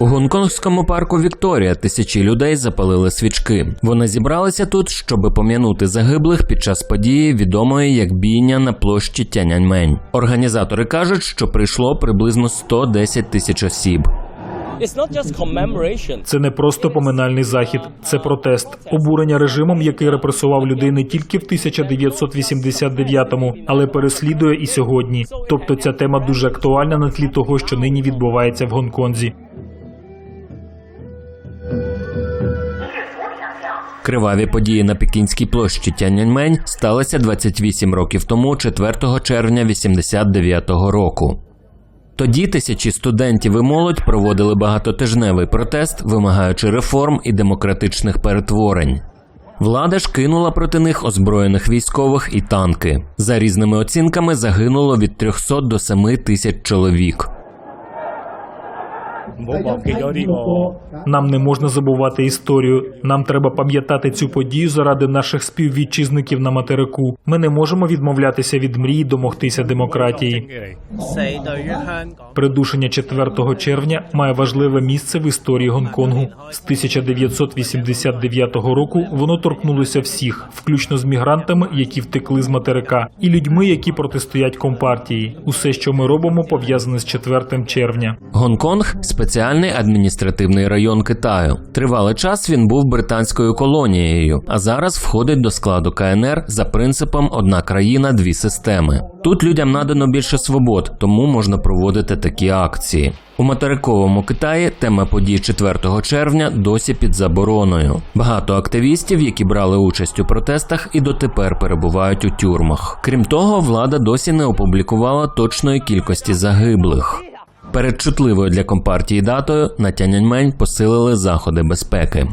У гонконгському парку Вікторія тисячі людей запалили свічки. Вони зібралися тут, щоб пом'янути загиблих під час події, відомої як бійня на площі Тяньаньмень. Організатори кажуть, що прийшло приблизно 110 тисяч осіб. Це не просто поминальний захід, це протест, обурення режимом, який репресував людей не тільки в 1989-му, але переслідує і сьогодні. Тобто ця тема дуже актуальна на тлі того, що нині відбувається в Гонконзі. Криваві події на Пекінській площі Тяньаньмень сталися 28 років тому, 4 червня 89-го року. Тоді тисячі студентів і молодь проводили багатотижневий протест, вимагаючи реформ і демократичних перетворень. Влада ж кинула проти них озброєних військових і танки. За різними оцінками загинуло від 300 до 7 тисяч чоловік. Нам не можна забувати історію. Нам треба пам'ятати цю подію заради наших співвітчизників на материку. Ми не можемо відмовлятися від мрії домогтися демократії. Придушення 4 червня має важливе місце в історії Гонконгу. З 1989 року воно торкнулося всіх, включно з мігрантами, які втекли з материка, і людьми, які протистоять компартії. Усе, що ми робимо, пов'язане з 4 червня. Гонконг спеціально спеціальний адміністративний район Китаю. Тривалий час він був британською колонією, а зараз входить до складу КНР за принципом одна країна, дві системи. Тут людям надано більше свобод, тому можна проводити такі акції. У материковому Китаї тема подій 4 червня досі під забороною. Багато активістів, які брали участь у протестах, і дотепер перебувають у тюрмах. Крім того, влада досі не опублікувала точної кількості загиблих. Перед чутливою для компартії датою на Тяньаньмень посилили заходи безпеки.